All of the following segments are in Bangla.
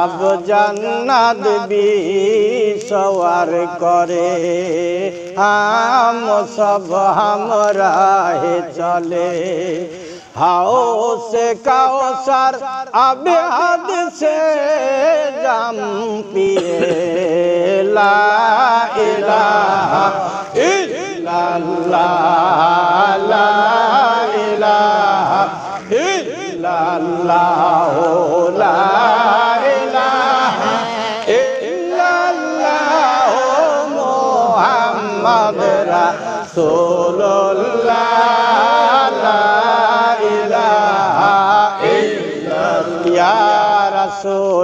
আব জান্নাত বিসওয়ার করে। আম সব আমরা হে চলে। হাও সে কাও সার আবে হাদ সে জাম পিয়ে। লা ইলাহা ইল্লাল্লাহ। লা ইলাহা ইল্লাল্লাহ। লা মুহাম্মদ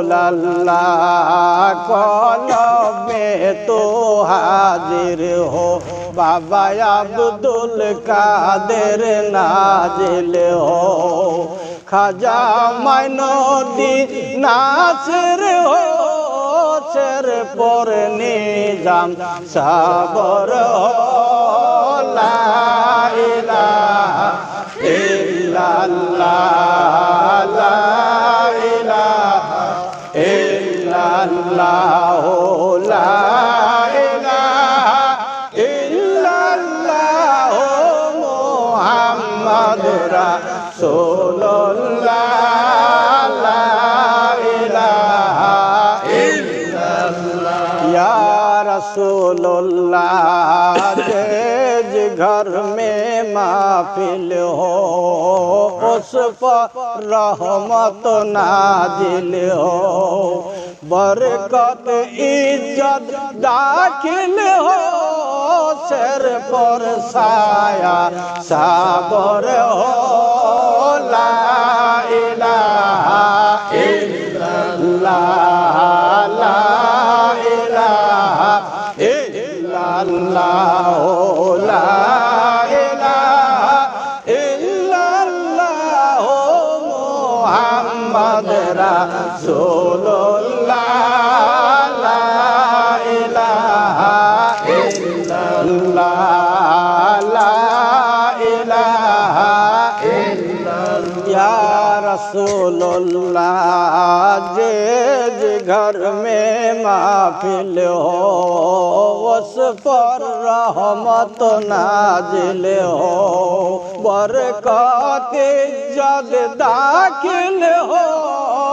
রাসূলুল্লাহ কলবে তো হাজির হো। বাবা আব্দুল কাদের নাজিল হো। খাজা মাইনদি নাসির হো সের পর নিজাম সাবর হো লা ইলাহা ইল্লাল্লাহ ইল্লাল্লাহ रसोल्ला के घर में माफिल हो उस पर रहमत नाजिल हो बरकत इज्जत दाखिल हो सिर पर साया साबर हो रसोल्ला जे घर में माफिल हो उस पर रहमत नाजिल हो बरकत जद दाखिल हो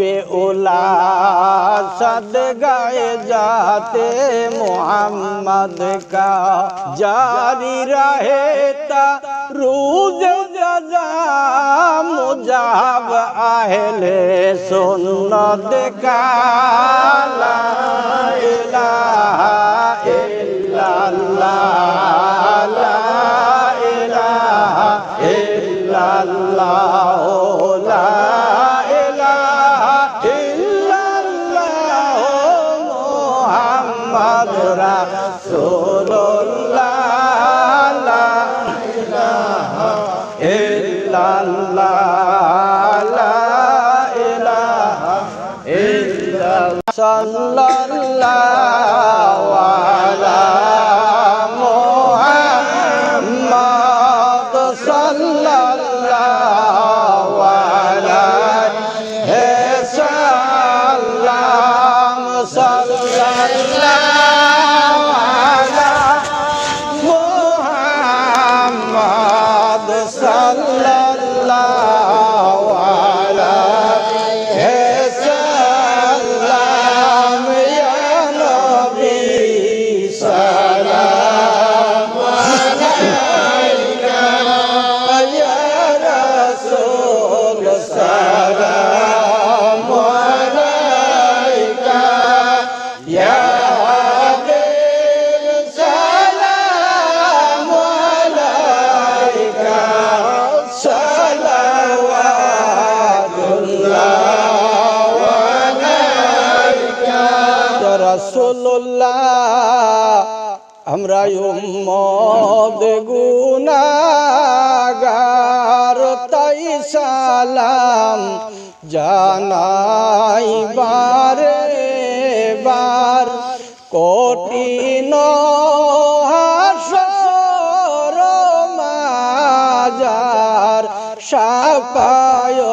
বে ওলা সদ গায়ে যাতে মোহাম্মদ কা জারি রহেতা রুজ জজা মুজাব আহলে সুন্নত কা লা ইলাহা ইল্লাল্লাহ, লা ইলাহা ইল্লাল্লাহ, লা সাল্লাল্লাহু আমরা উম্মদ গুনাগার তাই সালাম জানাই বারে বার। কঠিন হাসর মাজার সাপায়ত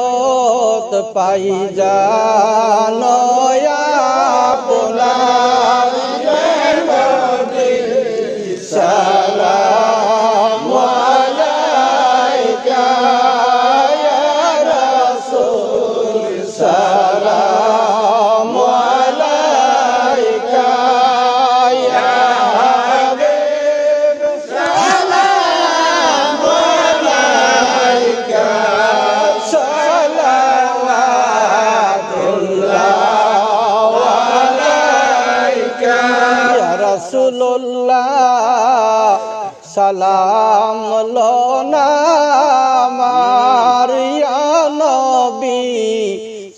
পাই জানয়া পোলার রাসূলুল্লাহ সালাম লোনা মারিয়া নবী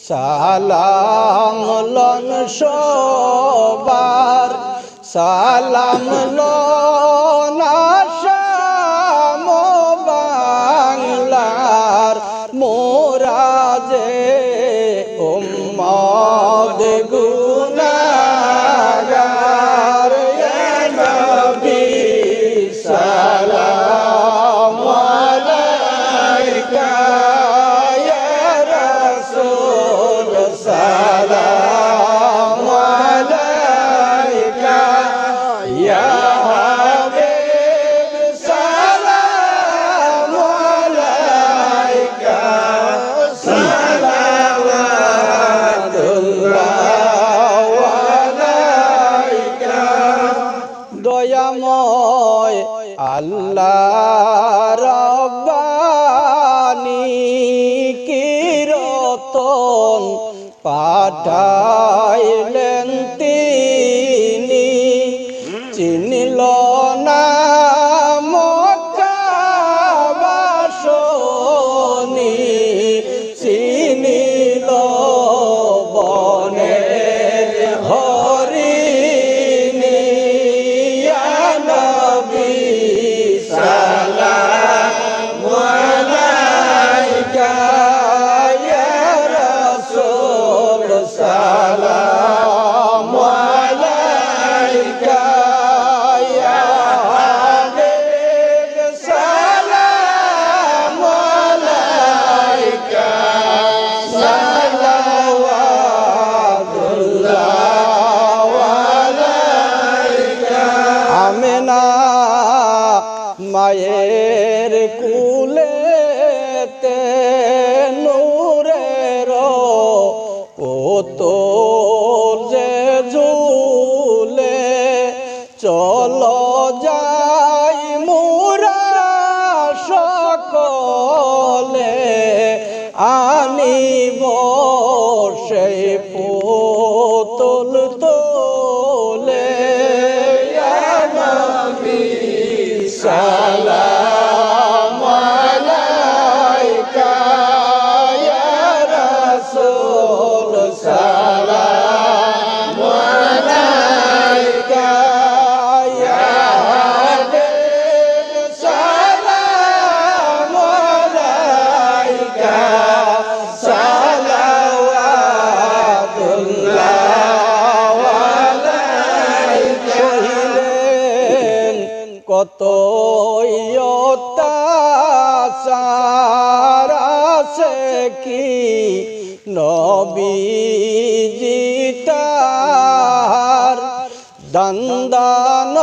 সালাম লন সবার সালাম লোনা দয়াময় আল্লাহ রব্বানি কিরতন পাঠাইলেন মায়ের কুলে নূরের ও তো যে ঝুলে চল যাই মুরা সকলে আনিব কত কি? কি নবীজিতার দন্দান